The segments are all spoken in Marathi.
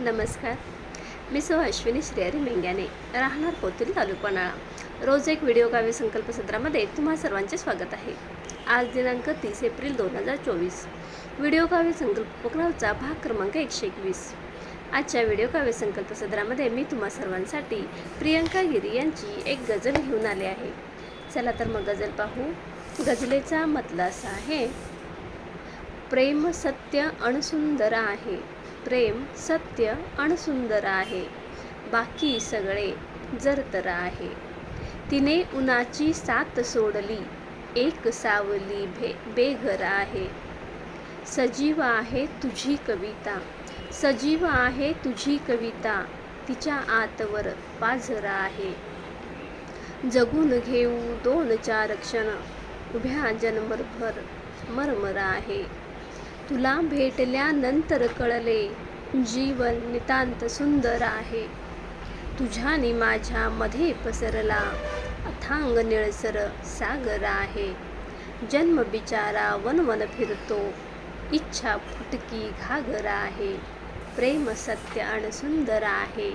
नमस्कार. मी सो अश्विनी श्रेयारी मेंग्याने राहणार पोतील तालुकानाळा रोज एक व्हिडिओ काव्य संकल्प सत्रामध्ये तुम्हा सर्वांचे स्वागत आहे. आज दिनांक तीस एप्रिल दोन हजार चोवीस. व्हिडिओ काव्य संकल्प उपक्रमाचा भाग क्रमांक एकशे एकवीस. आजच्या व्हिडिओ काव्य संकल्प सत्रामध्ये मी तुम्हा सर्वांसाठी प्रियंका गिरी यांची एक गझल घेऊन आले आहे. चला तर मग गझल पाहू. गझलेचा मतला असा आहे. प्रेम सत्य अणसुंदर आहे. प्रेम सत्य अणसुंदर आहे. बाकी सगळे जरतर आहे. तिने उन्हाची साथ सोडली एक सावली भे बेघर आहे. सजीव आहे तुझी कविता सजीव आहे तुझी कविता तिच्या आतवर पाझर आहे. जगून घेऊ दोन चार क्षण उभ्या जन्मभर मरमर आहे. तुला भेटल्यानंतर कळले जीवन नितांत सुंदर आहे. तुझ्याने माझ्या मध्ये पसरला अथांग निळसर सागर आहे. जन्म बिचारा वनवन फिरतो इच्छा फुटकी घागर आहे. प्रेम सत्य आणि सुंदर आहे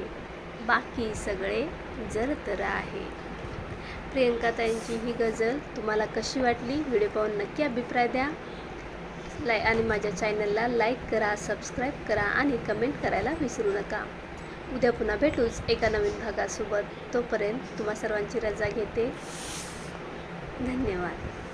बाकी सगळे जरतर आहे. प्रियंका ताईंची ही गझल तुम्हाला कशी वाटली? व्हिडिओ पाहून नक्की अभिप्राय द्या. लाय आणि माझ्या चॅनलला लाईक करा सबस्क्राईब करा आणि कमेंट करायला विसरू नका. उद्या पुन्हा भेटूच एका नवीन भागासोबत. तोपर्यंत तुम्हा सर्वांची रजा घेते. धन्यवाद.